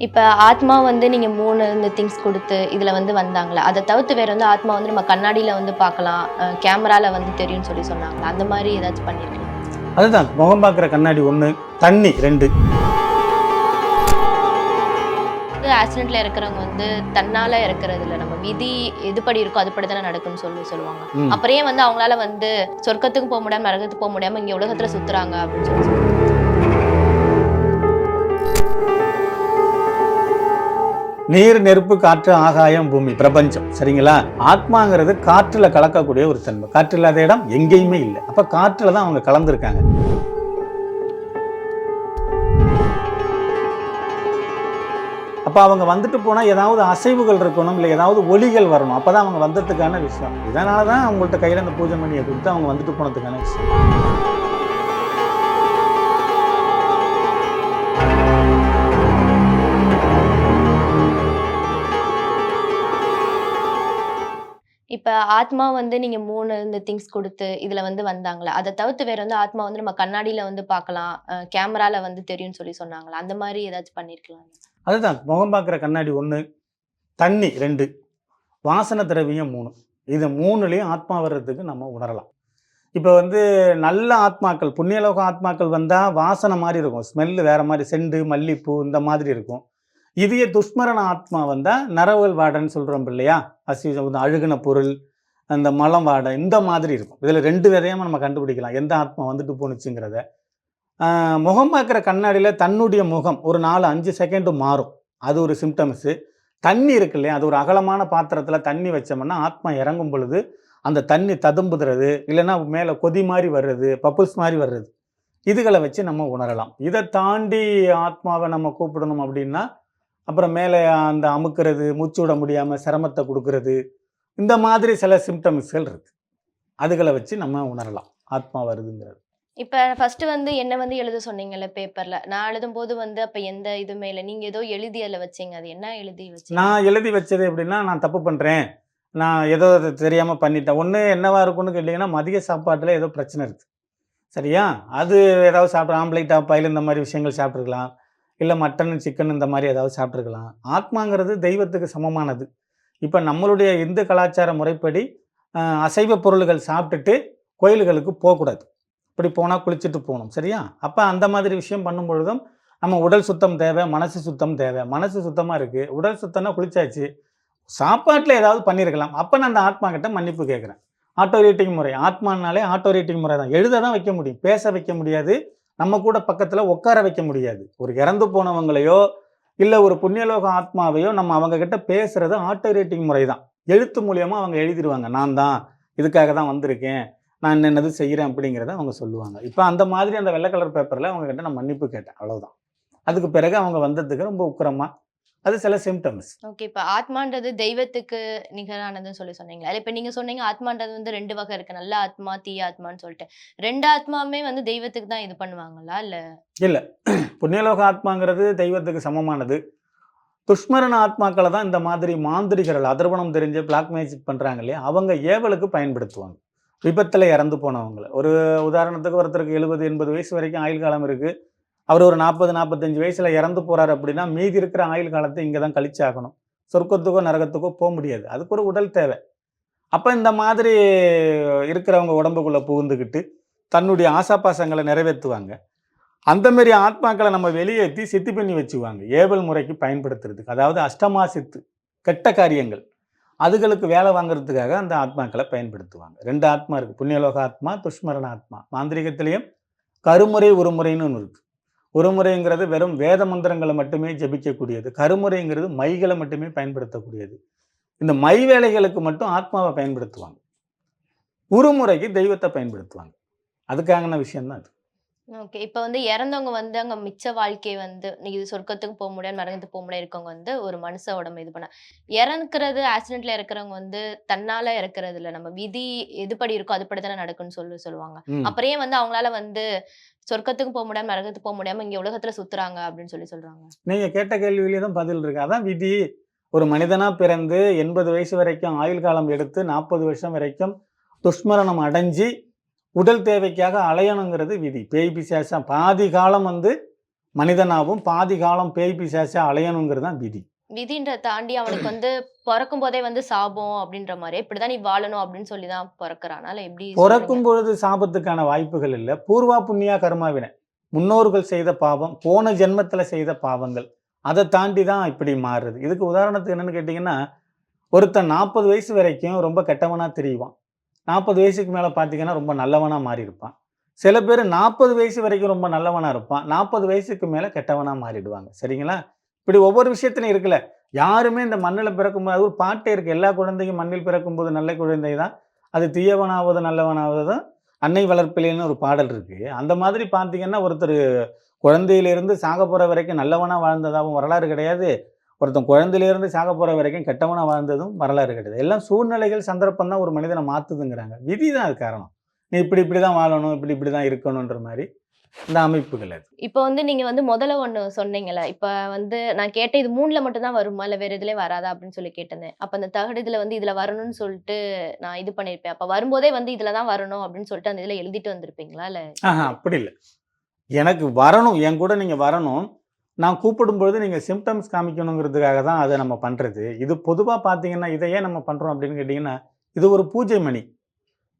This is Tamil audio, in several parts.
இப்போ ஆத்மா வந்து நீங்க மூணு இந்த திங்ஸ் கொடுத்து இதுல வந்து வந்தாங்களா அதை தவிர்த்து வேற வந்து ஆத்மா வந்து நம்ம கண்ணாடியில வந்து பார்க்கலாம் கேமரால வந்து தெரியும்னு சொல்லி சொன்னாங்களா? அந்த மாதிரி ஏதாச்சும் பண்ணிருக்கலாம் அதுதான் முகம் பார்க்குற கண்ணாடி ஒன்று தண்ணி ரெண்டு. ஆக்சிடென்ட்ல இருக்கிறவங்க வந்து தன்னால இறக்குறது இல்ல நம்ம விதி எதுபடி இருக்கோ அதுபடி தானே நடக்கும்னு சொல்லி சொல்லுவாங்க. அப்புறம் ஏன் வந்து அவங்களால வந்து சொர்க்கத்துக்கு போக முடியாம நரகத்துக்கு போக முடியாம இங்க உலகத்துல சுத்துறாங்க அப்படின்னு சொல்லி சொல்லுவாங்க. நீர் நெருப்பு காற்று ஆகாயம் பூமி பிரபஞ்சம். சரிங்களா? ஆத்மாங்கிறது காற்றுல கலக்கக்கூடிய ஒரு தன்மை. காற்று இல்லாத இடம் எங்கேயுமே இல்லை. அப்ப காற்றுல தான் அவங்க கலந்துருக்காங்க. அப்ப அவங்க வந்துட்டு போனா ஏதாவது அசைவுகள் இருக்கணும் இல்லை ஏதாவது ஒலிகள் வரணும். அப்பதான் அவங்க வந்ததுக்கான விஷயம். இதனால தான் அவங்கள்ட்ட கையில அந்த பூஜை மணியை கொடுத்து அவங்க வந்துட்டு போனதுக்கான விஷயம். இப்ப ஆத்மா வந்து நீங்க மூணு இந்த திங்ஸ் கொடுத்து இதுல வந்து வந்தாங்களா அதை தவிர்த்து வேற வந்து ஆத்மா வந்து நம்ம கண்ணாடியில வந்து பார்க்கலாம் கேமரால வந்து தெரியும்னு சொல்லி சொன்னாங்களா? அந்த மாதிரி ஏதாச்சும் பண்ணிருக்கலாம் அதுதான் முகம் பார்க்குற கண்ணாடி ஒன்று தண்ணி ரெண்டு வாசன திரவியம் மூணு. இது மூணுலேயும் ஆத்மா வர்றதுக்கு நம்ம உணரலாம். இப்போ வந்து நல்ல ஆத்மாக்கள் புண்ணியலோக ஆத்மாக்கள் வந்தால் வாசனை மாதிரி இருக்கும் ஸ்மெல்லு வேறு மாதிரி செண்டு மல்லிப்பூ இந்த மாதிரி இருக்கும். இதையே துஷ்மரண ஆத்மா வந்தால் நரவல் வாடைன்னு சொல்கிறோம் இல்லையா? அசி அழுகின பொருள் அந்த மலம் வாடை இந்த மாதிரி இருக்கும். இதில் ரெண்டு விதையமாக நம்ம கண்டுபிடிக்கலாம். எந்த ஆத்மா வந்துட்டு போணுச்சுங்கிறத. முகம் பார்க்குற கண்ணாடியில் தன்னுடைய முகம் ஒரு நாலு அஞ்சு செகண்டு மாறும். அது ஒரு சிம்டம்ஸு தண்ணி இருக்கு இல்லையா? அது ஒரு அகலமான பாத்திரத்தில் தண்ணி வச்சோம்னா ஆத்மா இறங்கும் பொழுது அந்த தண்ணி ததும்புதுறது இல்லைன்னா மேலே கொதி மாதிரி வர்றது பப்புல்ஸ் மாதிரி வர்றது. இதுகளை வச்சு நம்ம உணரலாம். இதை தாண்டி ஆத்மாவை நம்ம கூப்பிடணும் அப்படின்னா அப்புறம் மேலே அந்த அமுக்கிறது மூச்சு விட முடியாமல் சிரமத்தை கொடுக்கறது இந்த மாதிரி சில சிம்டம்ஸ்கள் இருக்கு. அதுகளை வச்சு நம்ம உணரலாம். ஆத்மா வருதுங்கிறது. இப்ப ஃபர்ஸ்ட் வந்து என்ன வந்து எழுத சொன்னீங்கல்ல பேப்பர்ல நான் எழுதும் போது வந்து அப்ப எந்த இதுவுமே இல்லை. நீங்க ஏதோ எழுதி அதுல வச்சீங்க. அது என்ன எழுதி வச்சீங்க? நான் எழுதி வச்சது எப்படின்னா நான் தப்பு பண்ணுறேன் நான் ஏதோ தெரியாமல் பண்ணிட்டேன். ஒன்று என்னவா இருக்கும்னு கேட்டிங்கன்னா மதிய சாப்பாட்டில் ஏதோ பிரச்சனை இருக்குது சரியா? அது ஏதாவது சாப்பிட்ற ஆம்லேட் ஆப்பாயில் இந்த மாதிரி விஷயங்கள் சாப்பிட்ருக்கலாம் இல்லை மட்டன் சிக்கன் இந்த மாதிரி ஏதாவது சாப்பிட்ருக்கலாம் ஆத்மாங்கிறது தெய்வத்துக்கு சமமானது. இப்போ நம்மளுடைய இந்து கலாச்சார முறைப்படி அசைவ பொருள்கள் சாப்பிட்டுட்டு கோயில்களுக்கு போகக்கூடாது. இப்படி போனால் குளிச்சுட்டு போகணும் சரியா? அப்போ அந்த மாதிரி விஷயம் பண்ணும் பொழுதும் நம்ம உடல் சுத்தம் தேவை மனசு சுத்தம் தேவை. மனசு சுத்தமாக இருக்குது உடல் சுத்தம்னா குளிச்சாச்சு. சாப்பாட்டில் ஏதாவது பண்ணியிருக்கலாம் அப்போ நான் அந்த ஆத்மா கிட்ட மன்னிப்பு கேட்குறேன் ஆட்டோ ரேட்டிங் முறை. ஆத்மானாலே ஆட்டோ ரேட்டிங் முறை தான். எழுத தான் வைக்க முடியும். பேச வைக்க முடியாது. நம்ம கூட பக்கத்தில் உட்கார வைக்க முடியாது. ஒரு இறந்து போனவங்களையோ இல்லை ஒரு புண்ணியலோக ஆத்மாவையோ நம்ம அவங்க கிட்ட பேசுறது ஆட்டோ ரேட்டிங் முறை தான் எழுத்து மூலியமாக அவங்க எழுதிடுவாங்க நான் தான் இதுக்காக தான் வந்திருக்கேன். நான் என்னது செய்கிறேன் அப்படிங்கிறத அவங்க சொல்லுவாங்க. இப்போ அந்த மாதிரி அந்த வெள்ளை கலர் பேப்பரில் அவங்க கிட்ட நான் மன்னிப்பு கேட்டேன். அவ்வளோதான் அதுக்கு பிறகு அவங்க வந்ததுக்கு ரொம்ப உக்கிரமாக அது சில சிம்டம்ஸ் ஓகே இப்ப ஆத்மான்றது தெய்வத்துக்கு நிகரானதுன்னு சொல்லி சொன்னீங்களா இல்ல இப்ப நீங்க சொன்னீங்க ஆத்மான்றது வந்து ரெண்டு வகை இருக்கு. நல்ல ஆத்மா தீய ஆத்மான்னு சொல்லிட்டு. ரெண்டு ஆத்மாவுமே வந்து தெய்வத்துக்கு தான் இது பண்ணுவாங்களா? இல்ல புண்ணியலோக ஆத்மாங்கிறது தெய்வத்துக்கு சமமானது. துஷ்மரண ஆத்மாக்களை தான் இந்த மாதிரி மாந்திரிகர்கள் அதர்வனம் தெரிஞ்சு பிளாக் மேஜிக் பண்ணுறாங்க இல்லையா? அவங்க ஏவலுக்கு பயன்படுத்துவாங்க. விபத்தில் இறந்து போனவங்களை. ஒரு உதாரணத்துக்கு ஒருத்தருக்கு எழுபது எண்பது வயசு வரைக்கும் ஆயுள் காலம் இருக்குது அவர் ஒரு நாற்பது நாற்பத்தஞ்சு வயசில் இறந்து போகிறாரு அப்படின்னா மீதி இருக்கிற ஆயுள் காலத்தை இங்கே தான் கழிச்சாகணும். சொர்க்கத்துக்கோ நரகத்துக்கோ போக முடியாது. அதுக்கு ஒரு உடல் தேவை. அப்போ இந்த மாதிரி இருக்கிறவங்க உடம்புக்குள்ளே புகுந்துக்கிட்டு தன்னுடைய ஆசாபாசங்களை நிறைவேற்றுவாங்க. அந்தமாரி ஆத்மாக்களை நம்ம வெளியேற்றி சித்தி பண்ணி வச்சுவாங்க ஏவல் முறைக்கு பயன்படுத்துறதுக்கு. அதாவது அஷ்டமா சித்து கெட்ட காரியங்கள். அதுகளுக்கு வேலை வாங்குறதுக்காக அந்த ஆத்மாக்களை பயன்படுத்துவாங்க. ரெண்டு ஆத்மா இருக்குது புண்ணியலோக ஆத்மா துஷ்மரண ஆத்மா மாந்திரிகத்திலையும் கருமுறை உருமுறைன்னு ஒன்று இருக்குது உருமுறைங்கிறது வெறும் வேத மந்திரங்களை மட்டுமே ஜபிக்கக்கூடியது. கருமுறைங்கிறது மைகளை மட்டுமே பயன்படுத்தக்கூடியது. இந்த மை வேலைகளுக்கு மட்டும் ஆத்மாவை பயன்படுத்துவாங்க. உருமுறைக்கு தெய்வத்தை பயன்படுத்துவாங்க. அதுக்கான விஷயம்தான் அது. ஓகே. இப்ப வந்து இறந்தவங்க வந்து அங்க மிச்ச வாழ்க்கையை வந்து நீ இது சொர்க்கத்துக்கு போக முடியாது நரகத்துக்கு போக முடியாது இருக்கவங்க வந்து ஒரு மனுஷ உடம்பு இது பண்ண இறக்குறது ஆக்சிடென்ட்ல இறக்குறவங்க வந்து தன்னால இறக்குறது இல்ல. நம்ம விதி எதுபடி இருக்கோ அதுபடி தானே நடக்கும்னு சொல்லி சொல்லுவாங்க. அப்புறம் வந்து அவங்களால வந்து சொர்க்கத்துக்கு போக முடியாம நரகத்துக்கு போக முடியாம இங்க உலகத்துல சுத்துறாங்க அப்படின்னு சொல்லி சொல்றாங்க? நீங்க கேட்ட கேள்வியிலே தான் பதில் இருக்கு. அதான் விதி. ஒரு மனிதனா பிறந்து எண்பது வயசு வரைக்கும் ஆயுள் காலம் எடுத்து நாற்பது வருஷம் வரைக்கும் துஷ்மரணம் அடைஞ்சு உடல் தேவைக்காக அலையணுங்கிறது விதி. பேய் பிசாசம் பாதி காலம் வந்து மனிதனாவும் பாதி காலம் பேய் பிசாசா அலையணுங்கிறது தான் விதி. விதின்ற தாண்டி அவனுக்கு வந்து பிறக்கும் போதே வந்து சாபம் அப்படின்ற மாதிரி இப்படிதான் நீ வாழணும் அப்படின்னு சொல்லி தான் பிறக்கிறான். அதனால எப்படி பிறக்கும் பொழுது சாபத்துக்கான வாய்ப்புகள் இல்லை. பூர்வா புண்ணியா கர்மாவினை. முன்னோர்கள் செய்த பாவம் போன ஜென்மத்தில் செய்த பாவங்கள். அதை தாண்டி தான் இப்படி மாறுறது இதுக்கு உதாரணத்துக்கு என்னன்னு கேட்டிங்கன்னா ஒருத்தன் நாற்பது வயசு வரைக்கும் ரொம்ப கெட்டவனா தெரியுவான். நாற்பது வயசுக்கு மேலே பார்த்தீங்கன்னா ரொம்ப நல்லவனாக மாறி இருப்பான். சில பேர் நாற்பது வயசு வரைக்கும் ரொம்ப நல்லவனாக இருப்பான். நாற்பது வயசுக்கு மேலே கெட்டவனாக மாறிடுவாங்க. சரிங்களா? இப்படி ஒவ்வொரு விஷயத்துலையும் இருக்குல்ல. யாருமே இந்த மண்ணில் பிறக்கும்போது அது ஒரு பாட்டே இருக்குது எல்லா குழந்தையும் மண்ணில் பிறக்கும்போது நல்ல குழந்தை தான். அது தீயவனாவது நல்லவனாவது அன்னை வளர்ப்பிலேன்னு ஒரு பாடல் இருக்குது அந்த மாதிரி பார்த்தீங்கன்னா ஒருத்தர் குழந்தையிலிருந்து சாக போகிற வரைக்கும் நல்லவனாக வாழ்ந்ததாகவும் வரலாறு கிடையாது. ஒருத்தன் குழந்தையிலிருந்து சாக போகிற வரைக்கும் கெட்டவனா வாழ்ந்ததும் வரலாறு கிடையாது எல்லாம் சூழ்நிலைகள் சந்தர்ப்பம் தான் ஒரு மனிதனை மாற்றுதுங்கிறாங்க விதி தான் அது காரணம். நீ இப்படி இப்படி தான் வாழணும் இப்படி இப்படி தான் இருக்கணுன்ற மாதிரி இந்த அமைப்புகள் அது. இப்போ வந்து நீங்க வந்து முதல்ல ஒண்ணு சொன்னீங்கல்ல இப்ப வந்து நான் கேட்டேன் இது மூணுல மட்டும் தான் வருமா? இல்ல வேற இதுல வராதா? அப்படின்னு சொல்லி கேட்டிருந்தேன். அப்ப அந்த தகடு இதுல வந்து இதுல வரணும்னு சொல்லிட்டு நான் இது பண்ணிருப்பேன். அப்ப வரும்போதே வந்து இதுல தான் வரணும் அப்படின்னு சொல்லிட்டு அந்த இதுல எழுதிட்டு வந்திருப்பீங்களா? இல்ல ஆஹா அப்படி இல்லை. எனக்கு வரணும் என் கூட நீங்கள் வரணும். நான் கூப்பிடும் பொழுது நீங்கள் சிம்டம்ஸ் காமிக்கணுங்கிறதுக்காக தான் அதை நம்ம பண்ணுறது இது பொதுவாக பார்த்தீங்கன்னா இதை ஏன் நம்ம பண்ணுறோம் அப்படின்னு கேட்டிங்கன்னா இது ஒரு பூஜை மணி.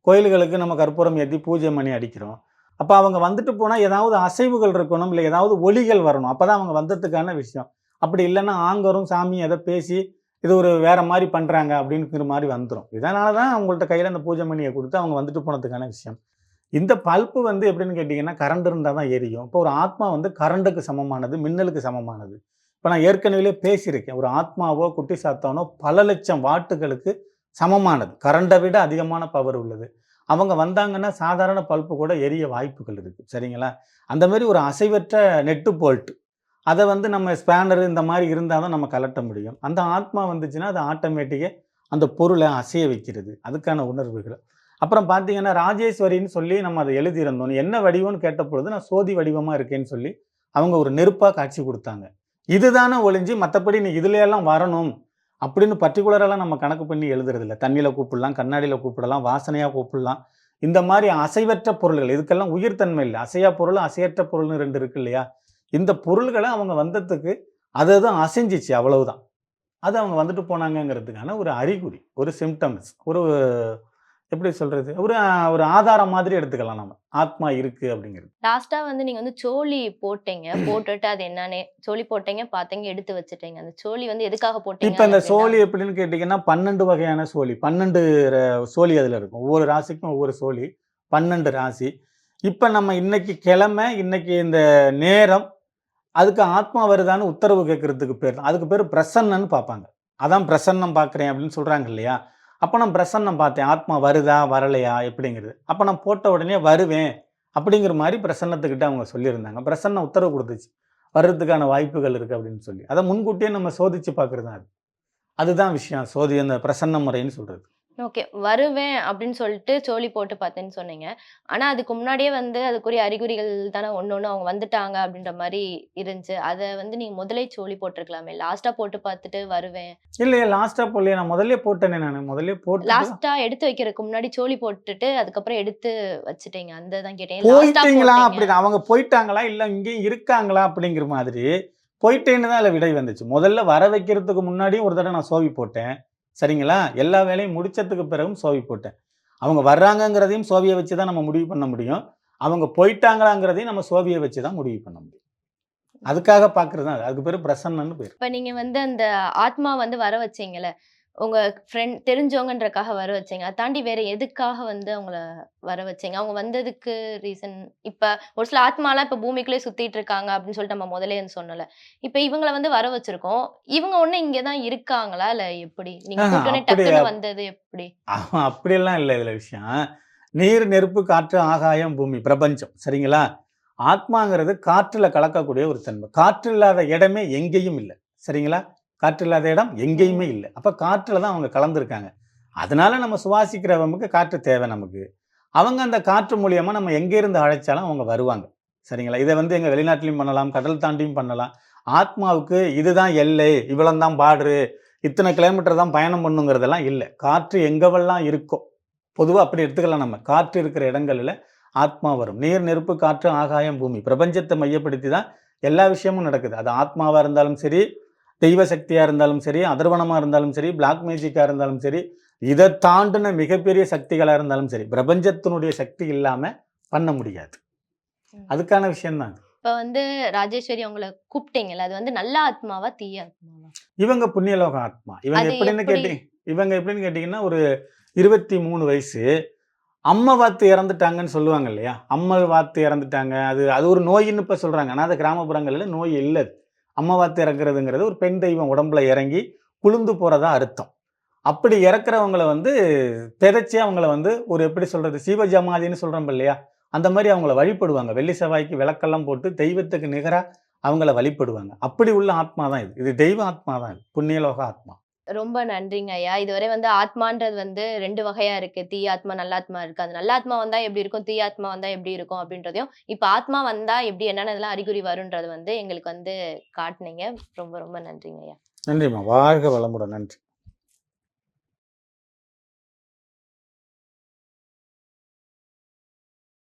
கோயில்களுக்கு நம்ம கற்பூரம் ஏற்றி பூஜை மணி அடிக்கிறோம். அப்போ அவங்க வந்துட்டு போனால் ஏதாவது அசைவுகள் இருக்கணும் இல்லை ஏதாவது ஒலிகள் வரணும். அப்போ தான் அவங்க வந்ததுக்கான விஷயம். அப்படி இல்லைன்னா ஆங்கரும் சாமி எதை பேசி இது ஒரு வேற மாதிரி பண்ணுறாங்க அப்படிங்கிற மாதிரி வந்துடும் இதனால தான் அவங்கள்ட்ட கையில் அந்த பூஜை மணியை கொடுத்து அவங்க வந்துட்டு போனதுக்கான விஷயம். இந்த பல்ப்பு வந்து எப்படின்னு கேட்டிங்கன்னா கரண்ட் இருந்தால் தான் எரியும். இப்போ ஒரு ஆத்மா வந்து கரண்டுக்கு சமமானது மின்னலுக்கு சமமானது. இப்போ நான் ஏற்கனவே பேசியிருக்கேன். ஒரு ஆத்மாவோ குட்டி சாத்தானோ பல லட்சம் வாட்டுகளுக்கு சமமானது. கரண்டை விட அதிகமான பவர் உள்ளது. அவங்க வந்தாங்கன்னா சாதாரண பல்ப்பு கூட எரிய வாய்ப்புகள் இருக்குது சரிங்களா? அந்த மாதிரி ஒரு அசைவற்ற நெட்டு போல்ட்டு அதை வந்து நம்ம ஸ்பேனர் இந்த மாதிரி இருந்தால் தான் நம்ம கலட்ட முடியும். அந்த ஆத்மா வந்துச்சுன்னா அது ஆட்டோமேட்டிக்காக அந்த பொருளை அசைய வைக்கிறது. அதுக்கான உணர்வுகள். அப்புறம் பார்த்தீங்கன்னா ராஜேஸ்வரின்னு சொல்லி நம்ம அதை எழுதியிருந்தோம். என்ன வடிவம்னு கேட்ட பொழுது நான் சோதி வடிவமாக இருக்கேன்னு சொல்லி அவங்க ஒரு நெருப்பாக காட்சி கொடுத்தாங்க. இதுதானே ஒழிஞ்சு மற்றபடி நீ இதுலையெல்லாம் வரணும் அப்படின்னு பர்டிகுலரெல்லாம் நம்ம கணக்கு பண்ணி எழுதுறதில்ல. தண்ணியில் கூப்பிடலாம் கண்ணாடியில் கூப்பிடலாம் வாசனையாக கூப்பிடலாம். இந்த மாதிரி அசைவற்ற பொருள்கள் இதுக்கெல்லாம் உயிர்த்தன்மை இல்லை. அசையா பொருள் அசையற்ற பொருள்னு ரெண்டு இருக்கு இல்லையா? இந்த பொருள்களை அவங்க வந்ததுக்கு அதை தான் அசைஞ்சிச்சு அவ்வளவுதான். அது அவங்க வந்துட்டு போனாங்கங்கிறதுக்கான ஒரு அறிகுறி ஒரு சிம்டம்ஸ் ஒரு எப்படி சொல்றது? ஒரு ஒரு ஆதாரம் மாதிரி எடுத்துக்கலாம் நம்ம ஆத்மா இருக்கு அப்படிங்கிறது. லாஸ்டா வந்து நீங்க வந்து சோழி போட்டீங்க. போட்டுட்டு அது என்னன்னு சோழி போட்டீங்க பாத்தீங்க எடுத்து வச்சுட்டீங்க. அந்த சோழி வந்து எதுக்காக போட்டீங்க இப்போ இந்த சோழி எப்படின்னு கேட்டிங்கன்னா பன்னெண்டு வகையான சோழி. பன்னெண்டு சோழி அதில் இருக்கும். ஒவ்வொரு ராசிக்கும் ஒவ்வொரு சோழி. பன்னெண்டு ராசி. இப்போ நம்ம இன்னைக்கு கிழமை இன்னைக்கு இந்த நேரம் அதுக்கு ஆத்மா வருதான்னு உத்தரவு கேட்கறதுக்கு பேர். அதுக்கு பேர் பிரசன்னன்னு பார்ப்பாங்க. அதான் பிரசன்னம் பார்க்குறேன் அப்படின்னு சொல்கிறாங்க இல்லையா? அப்போ நான் பிரசன்னம் பார்த்தேன். ஆத்மா வருதா வரலையா எப்படிங்கிறது. அப்போ நான் போட்ட உடனே வருவேன் அப்படிங்கிற மாதிரி பிரசன்னத்துக்கிட்ட அவங்க சொல்லியிருந்தாங்க. பிரசன்னம் உத்தரவு கொடுத்துச்சு. வர்றதுக்கான வாய்ப்புகள் இருக்குது அப்படின்னு சொல்லி. அதை முன்கூட்டியே நம்ம சோதிச்சு பார்க்குறது தான் அது. அதுதான் விஷயம். சோதி அந்த பிரசன்ன முறைன்னு சொல்கிறது ஓகே. வருவேன் அப்படின்னு சொல்லிட்டு சோழி போட்டு பார்த்தேன்னு சொன்னீங்க. ஆனா அதுக்கு முன்னாடியே வந்து அதுக்குரிய அறிகுறிகள் தானே ஒண்ணு ஒண்ணு அவங்க வந்துட்டாங்க அப்படின்ற மாதிரி இருந்துச்சு. அதை வந்து நீங்க முதலே சோழி போட்டிருக்கலாமே. லாஸ்டா போட்டு பார்த்துட்டு வருவேன். இல்லையே லாஸ்ட்டாக போடலையே. நான் முதல்ல போட்டேனே நான். முதல்ல போட்டு லாஸ்டா எடுத்து வைக்கிறதுக்கு முன்னாடி சோழி போட்டுட்டு அதுக்கப்புறம் எடுத்து வச்சுட்டீங்க. அந்த தான் கேட்டேன். போயிட்டீங்களா அவங்க போயிட்டாங்களா? இல்லை இங்கேயும் இருக்காங்களா? அப்படிங்கிற மாதிரி போயிட்டேன்னு தான் அதில் விடை வந்துச்சு. முதல்ல வர வைக்கிறதுக்கு முன்னாடியும் ஒரு தடவை நான் சோவி போட்டேன். சரிங்களா? எல்லா வேலையும் முடிச்சதுக்கு பிறகும் சோவி போட்டேன். அவங்க வர்றாங்கங்கிறதையும் சோவியை வச்சு தான் நம்ம முடிவு பண்ண முடியும். அவங்க போயிட்டாங்களாங்கிறதையும் நம்ம சோவியை வச்சு தான் முடிவு பண்ண முடியும். அதுக்காக பார்க்குறது தான் அதுக்கு பேர் பிரசன்னன்னு பேர். இப்ப நீங்க வந்து அந்த ஆத்மா வந்து வர வச்சீங்களே உங்க ஃப்ரெண்ட் தெரிஞ்சவங்கன்றக்காக வர வச்சீங்க. அதை தாண்டி வேற எதுக்காக வந்து அவங்கள வர வச்சீங்க? அவங்க வந்ததுக்கு ரீசன் இப்ப ஒரு சில ஆத்மாலாம் இப்ப பூமிக்குள்ளே சுத்திட்டு இருக்காங்க அப்படின்னு சொல்லிட்டு நம்ம வந்து சொன்னல இப்ப இவங்கள வந்து வர வச்சிருக்கோம். இவங்க ஒண்ணு இங்கதான் இருக்காங்களா? இல்ல எப்படி? நீங்க டக்குன்னு வந்தது எப்படி? ஆமா, அப்படியெல்லாம் இல்லை இதில் விஷயம். நீர் நெருப்பு காற்று ஆகாயம் பூமி பிரபஞ்சம். சரிங்களா? ஆத்மாங்கிறது காற்றுல கலக்கக்கூடிய ஒரு தன்மை. காற்று இல்லாத இடமே எங்கேயும் இல்லை. சரிங்களா? காற்று இல்லாத இடம் எங்கேயுமே இல்லை. அப்போ காற்றில் தான் அவங்க கலந்துருக்காங்க. அதனால நம்ம சுவாசிக்கிறவங்களுக்கு காற்று தேவை நமக்கு. அவங்க அந்த காற்று மூலியமாக நம்ம எங்கேருந்து அழைச்சாலும் அவங்க வருவாங்க. சரிங்களா? இதை வந்து எங்கள் வெளிநாட்டிலையும் பண்ணலாம் கடல் தாண்டியும் பண்ணலாம். ஆத்மாவுக்கு இதுதான் எல்லை இவ்வளோந்தான் பாடு இத்தனை கிலோமீட்டர் தான் பயணம் பண்ணுங்கிறதெல்லாம் இல்லை. காற்று எங்கவெல்லாம் இருக்கோ பொதுவாக அப்படி எடுத்துக்கலாம் நம்ம. காற்று இருக்கிற இடங்களில் ஆத்மா வரும். நீர் நெருப்பு காற்று ஆகாயம் பூமி. பிரபஞ்சத்தை மையப்படுத்தி தான் எல்லா விஷயமும் நடக்குது. அது ஆத்மாவாக இருந்தாலும் சரி தெய்வ சக்தியாக இருந்தாலும் சரி அதர்வனமாக இருந்தாலும் சரி பிளாக் மேஜிக்காக இருந்தாலும் சரி இதை தாண்டின மிகப்பெரிய சக்திகளாக இருந்தாலும் சரி பிரபஞ்சத்தினுடைய சக்தி இல்லாமல் பண்ண முடியாது. அதுக்கான விஷயம்தான் இப்ப வந்து ராஜேஸ்வரி உங்களை கூப்பிட்டீங்கல்ல அது வந்து நல்ல ஆத்மாவா தீய ஆத்மாவா? இவங்க புண்ணியலோக ஆத்மா. இவங்க எப்படின்னு எப்படி? கேட்டீங்க இவங்க எப்படின்னு கேட்டிங்கன்னா ஒரு இருபத்தி மூணு வயசு அம்மா வாத்து இறந்துட்டாங்கன்னு சொல்லுவாங்க இல்லையா? அம்மா வாத்து இறந்துட்டாங்க அது அது ஒரு நோயின்னு இப்போ சொல்கிறாங்க ஆனால் அது கிராமப்புறங்களில் நோய் இல்லை அது. அம்மா இறக்குறதுங்கிறது ஒரு பெண் தெய்வம் உடம்புல இறங்கி குளிர்ந்து போகிறதா அர்த்தம். அப்படி இறக்குறவங்கள வந்து பிதைச்சி அவங்கள வந்து ஒரு எப்படி சொல்கிறது சீவஜமாதின்னு சொல்கிறோம் இல்லையா? அந்த மாதிரி அவங்கள வழிபடுவாங்க. வெள்ளி செவ்வாய்க்கு விளக்கெல்லாம் போட்டு தெய்வத்துக்கு நிகராக அவங்கள வழிபடுவாங்க. அப்படி உள்ள ஆத்மா தான் இது. இது தெய்வ ஆத்மா தான் இது. புண்ணியலோக ஆத்மா. ரொம்ப நன்றிங்க ஐயா. இதுவரை வந்து ஆத்மான்றது வந்து ரெண்டு வகையா இருக்கு. தீ ஆத்மா நல்ல ஆத்மா இருக்கு. அது நல்ல ஆத்மா வந்தா எப்படி இருக்கும்? தீ ஆத்மா வந்தா எப்படி இருக்கும்? அப்படின்றதையும் இப்ப ஆத்மா வந்தா எப்படி என்னென்னலாம் அறிகுறி வரும்ன்றது வந்து எங்களுக்கு வந்து காட்டினீங்க. ரொம்ப ரொம்ப நன்றிங்க ஐயா. நன்றிம்மா. வாழ்க வளமுடன். நன்றி.